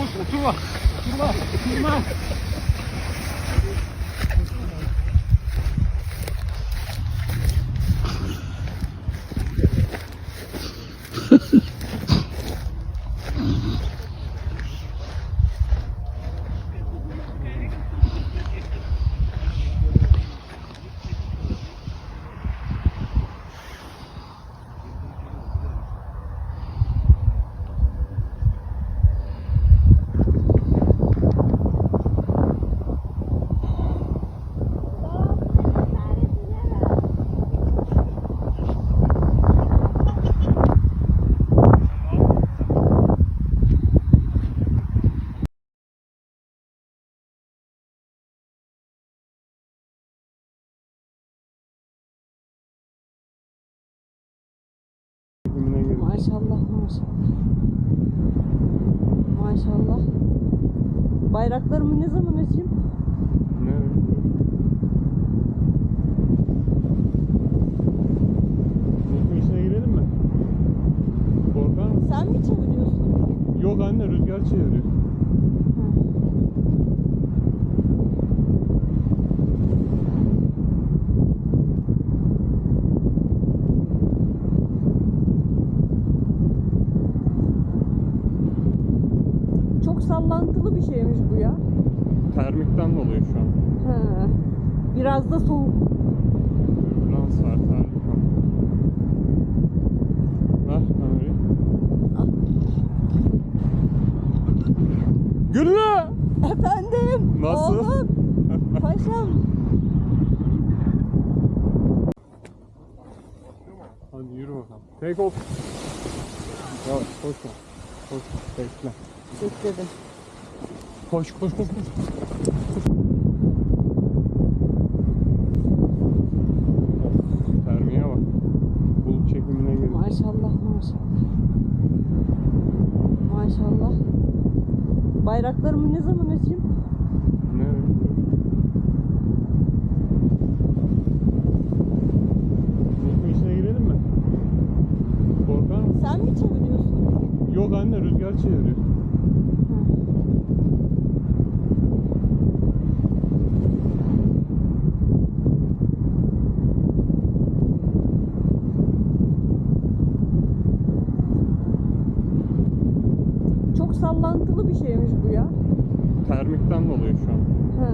快走，追吧，追吧，追！Maşallah maşallah. Maşallah. Bayraklarımı ne zaman açayım? Ne? Mikro içine girelim mi? Korkar mısın? Sen mi çeviriyorsun? Yok anne rüzgar çeviriyor. Çok sallantılı bir şeymiş bu ya. Termikten dolayı şu an. Ha. Biraz da soğuk. Türbülans var termik. Ver kamerayı. Güllü! Efendim. Nasıl? Oğlum. Paşam. Hadi yürü bakalım. Take off. Yavaş koşma. Koş bekle. Bekledim. Koş koş koş koş. Termiğe bak. Bulut çekimine girdi. Maşallah maşallah. Maşallah. Bayraklarımı ne zaman açayım? Ne? Mikro içine girelim mi? Korkar mısın? Sen mi çeviriyorsun? Yok anne rüzgar çeviriyor. Çok sallantılı bir şeymiş bu ya. Termikten dolayı şu an. Ha.